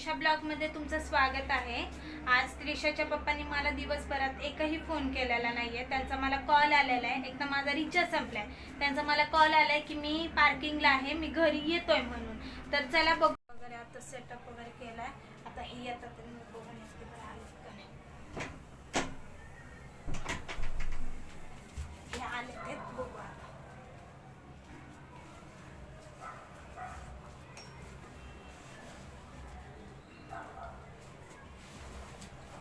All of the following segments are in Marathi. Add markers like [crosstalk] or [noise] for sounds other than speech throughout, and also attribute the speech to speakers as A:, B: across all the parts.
A: त्रिशा ब्लॉगमध्ये तुमचं स्वागत आहे. आज त्रिशाच्या पप्पांनी मला दिवसभरात एकही फोन केलेला नाही आहे त्यांचा मला कॉल आलेला आहे. एकदा माझा रिचार्ज संपला आहे त्यांचा मला कॉल आला आहे की मी पार्किंगला आहे. मी घरी येतोय म्हणून. तर चला बघ वगैरे आता सेटअप वगैरे केलाय. आता हे येतात तर मी बघून येते बरं आलेत का नाही हे आले ते बघू आता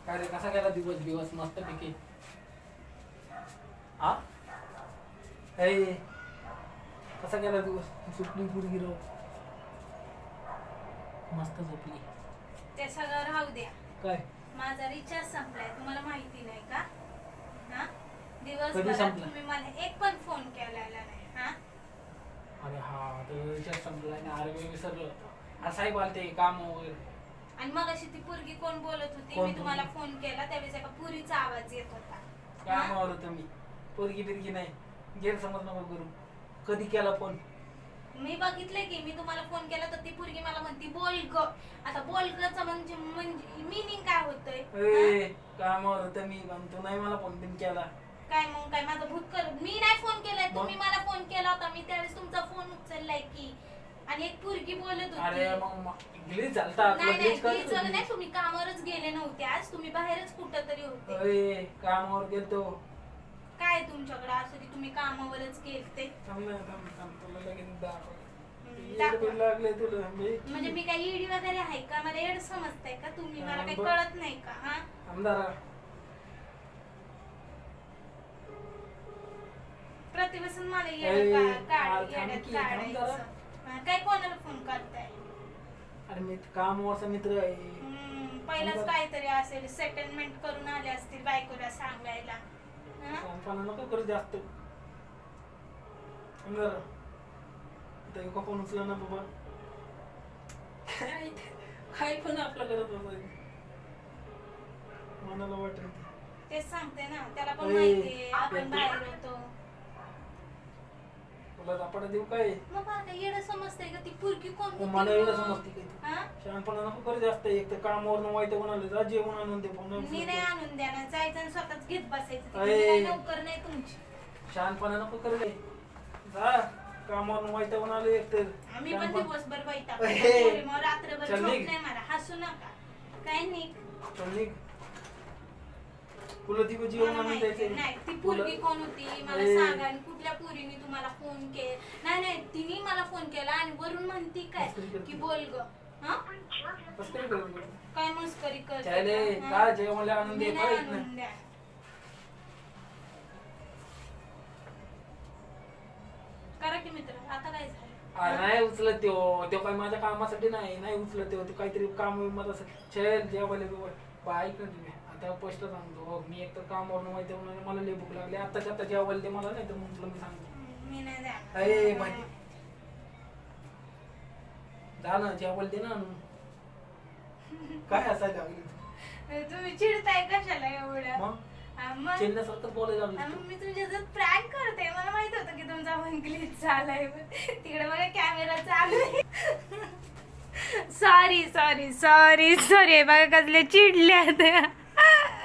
B: काय रे कसा गेला दिवस? दिवस मस्त पैकी आ कसा गेला दिवस? सुटली पुरगी राव मस्त झोपली.
A: ते सगळं राहू द्या.
B: काय?
A: माझा रिचार्ज संपलाय. तुम्हाला माहिती नाही का? हा?
B: कधी
A: दिवसभरात
B: संपला?
A: तुम्ही मला एक पण फोन केलेला नाही. हा?
B: अरे हा तर विचार संपला आणि अरे मी विसरलो. होतो अरे साहेब काम वगैरे.
A: आणि मग अशी ती पोरगी कोण बोलत होती?
B: कोण
A: मी तुम्हाला फोन केला त्यावेळेस एका पुरीचा आवाज येत होता. हा?
B: कामावर होतो मी. पोरगी बिरगी नाही. गैरसमज नको करू. कधी केला फोन
A: मी बघितलंय की मी तुम्हाला फोन केला तर ती पोरगी मला म्हणती बोल ग. आता बोल गचा म्हणजे म्हणजे मिनिंग काय होतंय? हा?
B: ए कामावर होतो मी. पण तू नाही मला फोन बिन केला.
A: काय मग काय माझं भूत कर? मी नाही फोन केलाय? तुम्ही मला फोन केला होता. मी त्यावेळेस तुमचा फोन उचललाय की. आणि एक पोरगी बोलत
B: अरे
A: होती
B: मग ग्लिच झालता. आपलं
A: नाही नाही नाही. तुम्ही कामावरच गेले नव्हते आज. तुम्ही बाहेरच कुठं तरी होते.
B: अरे कामावर गेलतो.
A: काय तुमच्याकडे? असं की तुम्ही कामावरच गेलते?
B: थांब ना, थांब, थांब, तुला लगेच दाखव.
A: हम्म,
B: येड
A: दाखवा.
B: बिड लागले तुला. मी
A: म्हणजे मी काय ईडी वगैरे आहे का? मला एड समजताय का तुम्ही? मला काही. कळत नाही का? हा?
B: आमदार
A: प्रतिबसन मला येड का- काढ- येड्यात काढायचं. हा, काय कोणाला फोन करताय?
B: अरे मी कामावरचा मित्र आहे.
A: हम्म, पहिलंच. काहीतरी असेल सेटलमेंट करून आले असतील बायकोला सांगायला. हा?
B: सांगताना नको करू जास्त. आता एका फोन उचला ना बाबा. काय काय पण आपलं करत बसायचं मनाला वाटेल ते.
A: तेच सांगते ना त्याला पण
B: ए,
A: माहितीये आपण. बाहेर होतो.
B: तुला दापाडा देऊ काय?
A: मग मला काय येडं समजतंय का ती पुरकी कोण? होती
B: मला एवढं
A: मग?
B: समजते काय तू.
A: हा?
B: शहाणपणा नको करू जास्त एक तर कामावर वाईट म्हणाले जा जेवण आणून दे
A: मी नाही आणून देणार जायचं आणि स्वतःच घेत बसायचं तिकडे नोकर नाही तुमची.
B: शहाणपणा नको करू रे जा कामावर वाईट एक तर.
A: आम्ही पण
B: शहाणपण-
A: दिवसभर बैठा [laughs] रात्रभर
B: चल
A: झोप
B: निघ.
A: नाही मला हसू नका. काय नाही
B: चल निघ. तुला ती जेवण
A: मला माहिती नाही ती पोरगी कोण होती? मला
B: ए.
A: सांगा आणि कुठल्या पोरीने तुम्हाला फोन केला नाही नाही तिने मला फोन केला आणि वरून म्हणती काय?
B: मस्करी करते.
A: की बोल ग. हा?
B: काय
A: मस्करी करते का?
B: जा
A: हा?
B: जेवण आणून दे
A: मी नाही
B: कळत
A: आणून
B: नाही
A: द्या. करा की मित्र आता काय झालं?
B: नाही उचलत त्यो. त्यो काय माझ्या कामासाठी नाही नाही उचलत त्यो. तो काहीतरी काम असं चल जेवायला बिवाय बा ऐक ना तुम्ही. आता स्पष्ट सांगतो. हो, मी एक तर कामावर माहिती म्हणून मला लई भूक लागली. आताच्या आता जेवायला दे मला नाही तर मग तुला मी सांगतो.
A: मी नाही
B: अरे
A: द्या
B: माहिती जा ना जेवायला दे ना आणून. काय असायला लागली तू?
A: तुम्ही चिडताय कशाला एवढं?
B: मग?
A: हा, मग?
B: बोलायला
A: मी तुमच्या प्रँक करते. मला माहीत होतं की तुमचा फोन ग्लिच झालाय. तिकडे बघा कॅमेरा चालू आहे. सॉरी सॉरी सॉरी सॉरी बघा कसले चिडले